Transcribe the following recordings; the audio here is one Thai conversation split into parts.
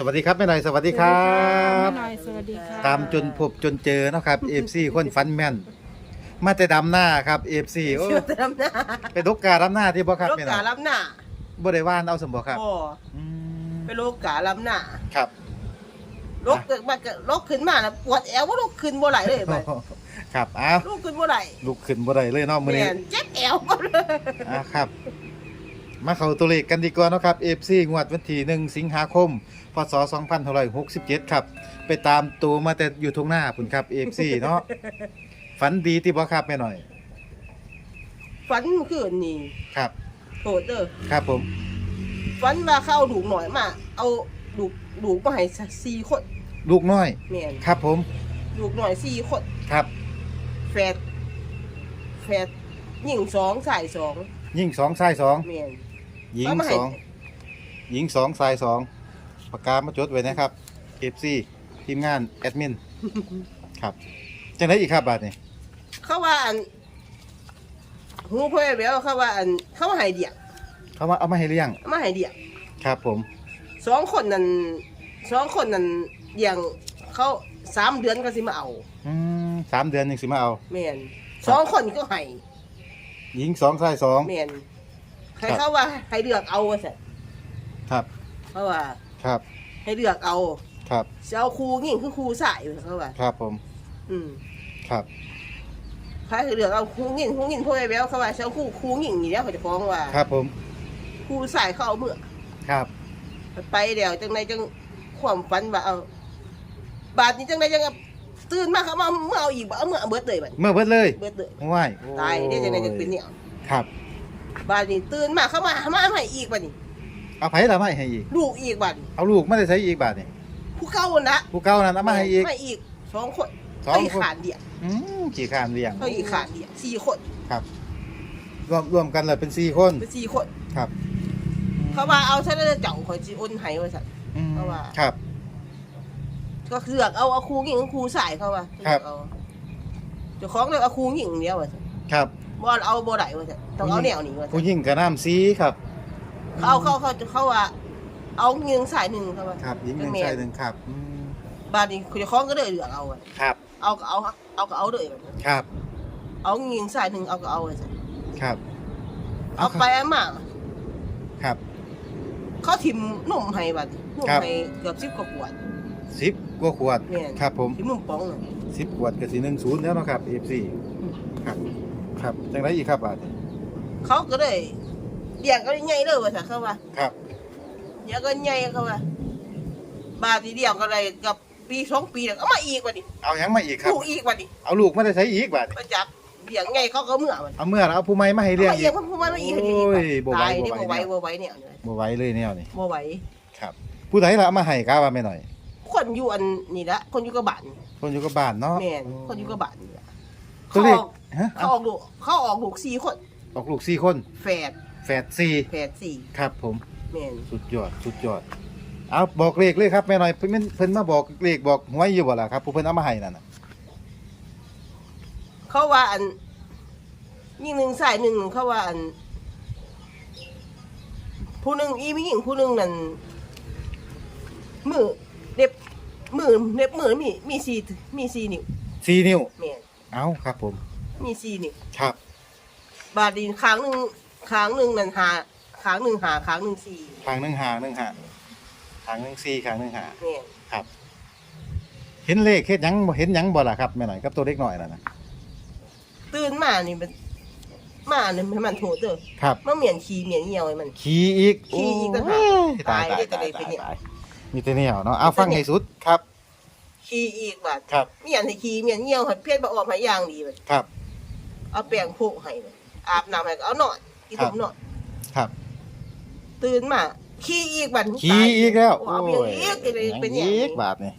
สวัสดีครับแม่หน่อยสวัสดีครับแม่หน่อยสวัสดีค่ะ ตามจนพบจนเจอเนาะครับเอฟซีคนฟันแม่น มาแต่ดำหน้าครับเอฟซีเชื่อแต่ลำหน้าเป็นลูกกาดำหน้าที่บ่ครับโรคแม่หน่กาอยลำหน้าบ่ได้ว่านเอาสมบ่ครับพ่ออืมเป็นโรคกาลำหน้าครับโรคเกิดมาเกิดโรคขึ้นมาแล้วปวดแอวว่าโรคขึ้นบ่ไหลเลยไปครับอ้าวโรคขึ้นบ่ไหลลุกขึ้นบ่ได้เลยเนาะมื้อนี้ แม่นเจ็บแอวบ่เลยอ่าครับ มาเข้าตัวเลขกันดีกว่าเนาะครับ FC งวดวันที่ 1 สิงหาคม พศ 2567 ครับ ไปตามตัวมาแต่อยู่ทงหน้าพุ่นครับ FC เนาะ ฝันดีที่บ่ครับแม่หน่อย ฝันเมื่อคืนนี่ครับ โทษเด้อครับผม ฝันว่าเข้าดูกหน่อยมา เอาดูกดูกมาให้สี่คนลูกน้อย แม่นครับผม ดูกหน่อยสี่คนครับ แฝดแฝดหญิงสองชายสองยิ่งสองชายสองแม่น หญิงเอามาให้ สองหญิงสองชายสองปากกามาจดไว้นะครับ FC ทีมงานแอดมินครับจังไดอีกครับบาทนี่เขาว่าอันหูเพื่อนแล้วเขาว่าอันเขาว่าให้เดียกเขามาเอามาให้เลี้ยงมาให้เดียกครับผม สองคนนั้นสองคนนั้นเลี้ยงเขาสามเดือนก็สิมาเอาอืมสามเดือนยังสิมาเอา แม่นครับสองคนก็ให้หญิงสองชายสองแม่น ให้ครับเขาว่าให้เลือกเอาว่าซั่นครับเขาว่าครับให้เลือกเอาครับสิเอาครูยิ่งคือครูสายว่าเขาว่า ครับผม อืมครับใครให้เลือกเอาครูยิ่งครูยิ่งพ่อแม่แววเขาว่าสิเอาครูครูยิ่งนี่แล้วเขาจะฟ้องว่า ครับผมครูสายเขาเอาเมื่อครับ ไปเดี๋ยวจังไดจังความฝันว่าเอา บาทนี้จังไดจังตื่นมาเขามาเมื่อเอาอีกบ่เอาเมื่อเอาเบิดเลยบัดเมื่อเบิดเลยเบิดเลยว้ายตายได้จังไดจังเป็นเนี่ยครับ บาดนี้ตื่นมาเขามามาให้อีกบาดนี้เอาไผละมาให้อีก ลูกอีกบาดนี้เอาลูกมาได้ใช้อีกบาทนี่ผู้เก่านะผู้เก่านั้นเอามาให้อีกให้อีกสองคนสองเขาอีกคนขาดเดียวอืมกี่ขานเลี้ยงเขาอีกขาดเดียวสี่คนครับ รวมรวมกันเลยเป็นสี่คนเป็นสี่คนครับเขาว่าเอาฉันจะเจ้าคอยจีอ้นให้ว่าสันอืมเพราะว่า ครับ ก็เลือกเอาเอาครูหญิงครูสายเขาว่าครับ เลือกเอาเจ้าของเลือกเอาครูหญิงเดียวว่าสันครับ บ่เอาบ่ได้ว่าสันต้องเอาแนวนี้ว่าสัผู้นหญิงกับน้ำซีครับเขาเขาเขาเขาว่า เอาเงินสายหนึ่งเขาว่าครับหญิงหนึ่งเป็แม่ชายหนึ่งครับอืมบาดนี้เจ้าของก็เลยเลือกเอาอะครับเอาก็เอาเอาก็เอาเลยว่าซั่นครับเอาเงินสายหนึ่งเอาก็เอาว่าสันครับเอาไปเอามาครับ เขาทิมนุ่มให้บัดนุ่มครับ ให้เกือบสิบกว่าขวด สิบกว่าขวดแม่น ครับผมทิมนุ่มป้องน่ะสิบขวดกับสีหนึ่งศูนย์แล้วเนาะครับเอฟซีครับ ครับจังไรอีกครับบาทนี่เขาก็เลยเลี้ยงก็ใหญ่เลยว่าสันเขาว่าครับเลี้ยงก็ใหญ่เขาว่าบาทที่เดียวก็เลยกับปีสองปีแล้วก็มาอีกว่าดิเอาหยังมาอีกครับ ลูกอีกว่าดิเอาลูกมาได้ใช้อีกบาทนี่มาจับเลี้ยงใหญ่เขาก็เมื่อวันเอาเมื่อเอาผู้ไม่มาให้เลี้ยงเอาอีเลี้ยกงมันพูดว่าไม่อีกโอ้ยบ่ไหวตายนี่บ่บ่ไหไหวว บ่ไหวเนี่ยบ่ไหวเลยแนวนี่บ่ไหวครับ ผู้ใดละเอามาให้กาว่าไม่หน่อย คนอยู่อันนี่ละคนอยู่กับบ้านคนอยู่กับบ้านเนาะ แม่นคนอยู่กับบ้านนี่ละตัเขาวเลอขอก ฮะเขาออกลูกเขาออกลูกสี่คนออกลูกสี่คน แฝดแฝดสี่แฝดสี่ครับผม แม่นสุดยอด สุดยอด เอาบอกเลขเลยครับแม่หน่อยเพิ่นเพิ่นมาบอกเลขบอกหวยอยู่บ่ล่ะครับผู้เพิ่นเอามาให้นั่นน่ะเขาว่าอันยิ่งหนึ่งสายหนึ่งเขาว่าอัน ผู้หนึ่งอีมีหญิงผู้หนึ่งนั่นมือเด็บมือเด็บมือมีมีสี่มีสี่นิ้วสี่นิ้วแม่น เอาครับผม มีสี่นิ้วครับ บาดนีค้างหนึ่งค้างหนึ่งนั่นหาค้างหนึ่งหาค้างหนึ่งสี่ทางหนึ่งหาหนึ่งหาทางหนึ่งสี่ทางหนึ่งหาแม่นครับ เห็นเลขเฮ็ดหยังบ่เห็นหยังบ่ล่ะครับแม่หน่อยกับตัวเล็กหน่อยนั่นน่ะตื่นมานี่มันมาเนี่ยให้มันโถเด้อครับ มันเหมียนขี้เหมียนเหี่ยวให้มัน ขี่อีกขี่อีกต่างหากโอ้ยตายตายตายได้ตายแต่เลยเป็นเนี่ยตายมีแต่เนี่ยเนาะเอาฟังให้สุดครับ ขี้อีกบาดครับ เหมียนให้ขี้เหมียนเหี่ยวให้เพี้ยนบ่ออกมาอย่างดีบัดครับ เอาแป้งโพกให้เลยอาบน้ำให้ก็เอานอนอีครัถุบมนอนครับ ตื่นมาขี้อีกบัดขี่อีกแล้วเอาเมียนอีกก็เลยเป็นอย่างอีนี้กบาทนี่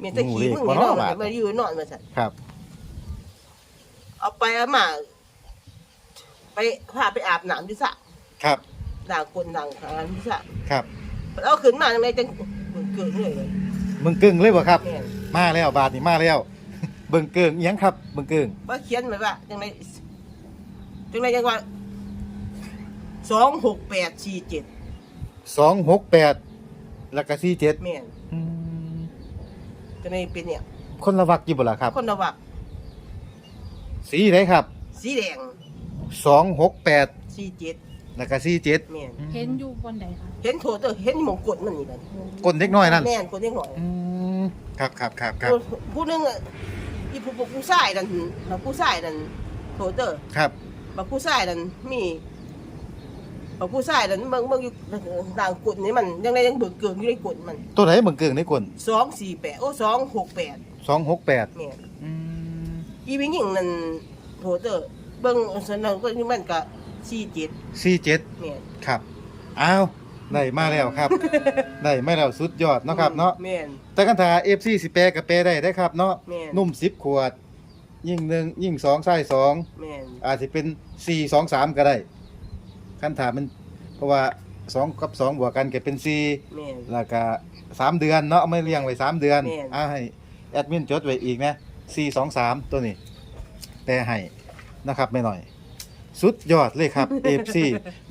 เมียนแต่ขี้มึงโอ้นี่โหนอนบาดมาอยู่นอนมาสั่นครับ เอาไปเอามาไปพาไปอาบน้ำที่สระครับ ด่างคนด่างทางที่สระครับ เอาขึ้นมาจังไดจังเกิดเลยเลยเบิ่งกึ่งเลยบ่ครับ แม่นมาแล้วบาทนี่มาแล้ว เบิ่งเกิงอิหยังครับ เบิ่งเกิงว่าเขียนไว้ว่าจังไดจังไดจังว่าสองหกแปดสี่เจ็ดสองหกแปดแล้วก็สี่เจ็ดแม่นจังไดเป็นเนี่ย คนละวักอยู่บ่ล่ะครับ คนละวักสีไหนครับสีแดงสองหกแปดสีเจ็ดแล้วก็สี่เจ็ดแม่นเห็นอยู่บนใดคะเห็นโถเตอเห็นหมองกดมันนี่กันกลเด็กน้อยนั่นแม่นกดเล็กหน่อย อืมครับครับครับครับผู้หนึงอะ อีผู้ผู้ผู้ชายนั่นแล้วผู้ชายนั่นโถเตอครับ บักผู้ชายนั่นมีบักผู้ชายนั่นเบิ่งเบิ่งอยู่ต่างกดนี่มันยังไงยังเบิกเกินอยู่ในกดมันตัวไหนมึงเกิงในกล248โอ้268สองหกแปดแม่นอืมอีวิงยิงนั่นโถเตอเบิ่งสนองก็นี่มันก็47สี่เจ็ดแม่นครับอ้าว ได้มาแล้วครับ ได้มาแล้วสุดยอดเนาะครับเนาะแม่น แต่กันถา FC สิแปลกับแปลได้ได้ครับเนาะแม่น นุ่ม10ขวด ยิ่งหนึ่งยิ่งสองไส้สอง แม่นอาจจะเป็น4 2 3ก็ได้คันถามมันเพราะว่า2กับ2บวกกันก็เป็น4แม่น แล้วก็3เดือนเนาะเอาไม่เลี้ยงไว้3เดือนแม่น อ่าให้แอดมินจดไว้อีกนะ4 2 3ตัวนี้แต่ให้นะครับไม่หน่อย สุดยอดเลยครับ FC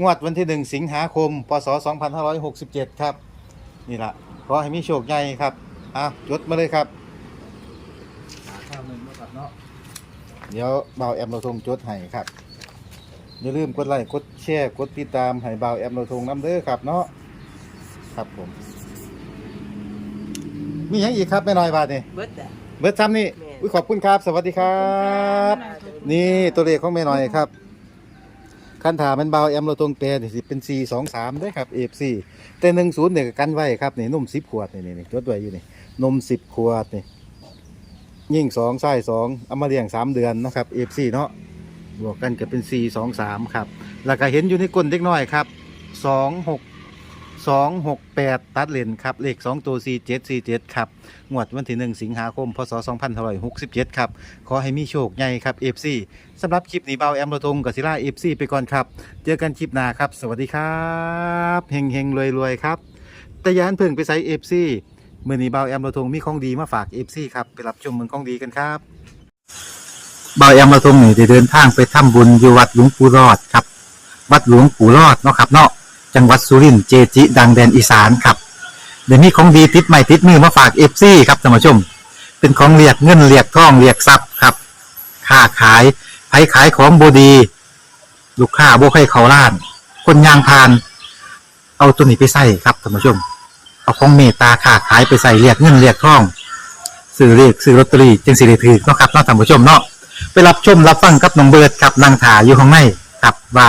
งวดวันที่ 1 สิงหาคม พศ 2567 ครับ นี่ละขอให้มีโชคใหญ่ครับอะจดมาเลยครับ หาข้าวหนึ่งมาครับเนาะเดี๋ยวเบาแอมเราทงจดให้ครับ อย่าลืมกดไลค์กดแชร์กดติดตามให้เบาแอมเราทงน้ำเด้อครับเนาะครับผม มีหยังอีกครับแม่น้อยบาทนี่เบิดอะเบิร์ดซ้ำนี่แม่อุ้ยขอบคุณครับ สวัสดีครับ นี่ตัวเลขของแม่น้อยครับ คันถามันเบาแอมเราตรงแปรนี่สิเป็น4 2 3ได้ครับ F4 แต่10เนี่ยกันไว้ครับนี่นม10ขวดนี่นี่จดไว้อยู่นี่นม10ขวดนี่ยิ่ง2ไส้2เอามาเลี้ยง3เดือนนะครับ F4 เนาะบวกกันก็เป็น4 2 3ครับแล้วก็เห็นอยู่ในก้นเล็กน้อยครับ2 6 2 6 8 ตัดเลนครับ เลข 2 ตัว 4 7 4 7 ครับ งวดวันที่ 1 สิงหาคม พศ2567 ครับ ขอให้มีโชคใหญ่ครับ FC สำหรับคลิปนี้เบาแอมระทงกับศิลา FC ไปก่อนครับ เจอกันคลิปหน้าครับ สวัสดีครับเฮงเฮงรวยรวยครับแต่ยานเพิ่งไปใส่ FC เมื่อนี้เบาแอมระทงมีของดีมาฝาก FC ครับ ไปรับชมเมืองของดีกันครับเบาแอมระทงนี่ได้เดินทางไปทำบุญอยู่วัดหลวงปู่รอดครับ วัดหลวงปู่รอดเนาะครับเนาะ จังหวัดสุรินทร์เจจิ ดังแดนอีสานครับเดี๋ยวนี้ของดีติดใหม่ติดมือมาฝากเอฟซีครับท่านผู้ชม เป็นของเรียกเงินเรียกทองเรียกทรัพย์ครับค้าขายไผขายของบดี ลูกค้าบ่ใครเขาล้าน คนยางพาน เอาตัวนี้ไปใส่ครับท่านผู้ชม เอาของเมตตาค้าขายไปใส่เรียกเงินเรียกทองซื้อเรียกซื้อลอตเตอรี่จึงสิได้ถือเนาะครับเนาะท่านผู้ชมเนาะไปรับชมรับฟังกับน้องเบิร์ดครับนางถาอยู่ข้างในครับว่า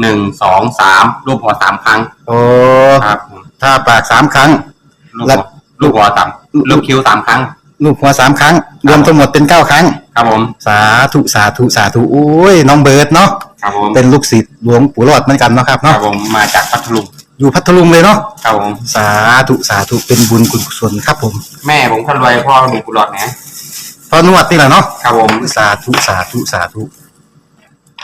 หนึ่งสองสามรูปหัวสามครั้งโอ้ครับผมถ้าปากสามครั้งลูกแล้หัววลูกหัวสามลูกคิ้วสามครั้ง ลูกหัวสามครั้ง รวมทั้งหมดเป็นเก้าครั้ง ครับผมสาธุสาธุสาธุโอ้ยน้องเบิร์ดเนาะครับผมเป็นลูกศิษย์หลวงปู่รอดเหมือนกันเนาะครับครัเนาะบผมมาจากพัทลุงอยู่พัทลุงเลยเนาะครับผมสาธุสาธุเป็นบุญกุศลครับผมแม่ผมคนรวยพ่อมีกุหลาบนะพอนวดนี่แหละเนาะครับผมสาธุสาธุสาธุ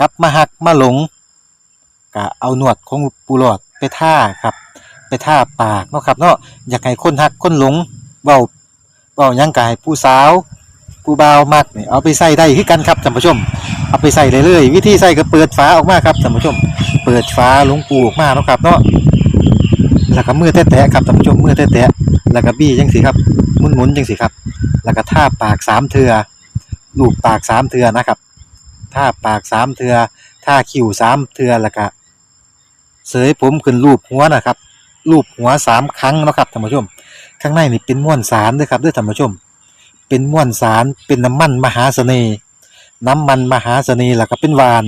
กลับมาหักมาหลงก็เอาหนวดของปูหลอดไปท่าครับ ไปท่าปากเนาะครับเนาะอยากให้คนหักคนหลงเว้าเว้ายังกายผู้สาวผู้บ่าวมักนี่เอาไปใส่ได้คือกันครับท่านผู้ชม เอาไปใส่เลยเลยวิธีใส่ก็เปิดฝาออกมาครับท่านผู้ชม เปิดฝาหลวงปูออกมาเนาะครับเนาะแล้วก็มือแตะๆครับท่านผู้ชมมือแตะๆแล้วก็บี้จังสิครับหมุนๆจังสิครับ แล้วก็ท่าปากสามเทือลูบปากสามเทือนะครับ ท่าปากสามเทือท่าคิ้วสามเทือแล้วก็เสยผมขึ้นรูปหัวนะครับรูปหัวสามครั้งนะครับท่านผู้ชม ข้างในนี่เป็นม้วนสารด้วยครับด้วยท่านผู้ชม เป็นม้วนสารเป็นน้ำมันมหาเสน่ห์น้ำมันมหาเสน่ห์แล้วก็เป็นหวาน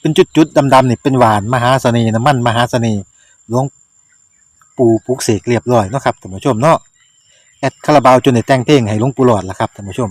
เป็นจุดๆดำๆนี่เป็นหวานมหาเสน่ห์น้ำมันมหาเสน่ห์หลวงปู่ปลุกเสกเรียบร้อยนะครับท่านผู้ชมเนาะแอดคาราบาวจนได้แต่งเพลงให้หลวงปู่หลอดละครับท่านผู้ชม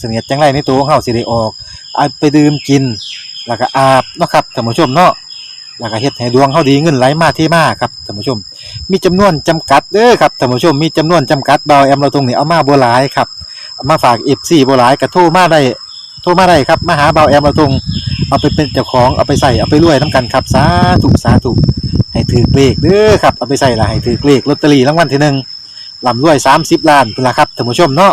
เสนียดจังไรในตัวของเฮาสิได้ออกเอาไปดื่มกิน แล้วก็อาบเนาะครับท่านผู้ชมเนาะแล้วก็เฮ็ดให้ดวงเฮาดีเงินไหลมาเทมาครับท่านผู้ชม มีจำนวนจำกัดเด้อครับท่านผู้ชมมีจำนวนจำกัดเบาแอมเราตรงนี้เอามาบ่หลายครับเอามาฝาก FC บ่หลายก็โทรมาได้โทรมาได้ครับมาหาเบาแอมเราตรงเอาไปเป็นเจ้าของเอาไปใส่เอาไปรวยนํกันครับสาธุสาธุให้ถือเลขเด้อครับเอาไปใส่ละให้ถือเลขลอตเตอรี่รางวัลที่หนึ่งลำรวย30ล้านเป็นละครับท่านผู้ชมเนาะ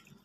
ับ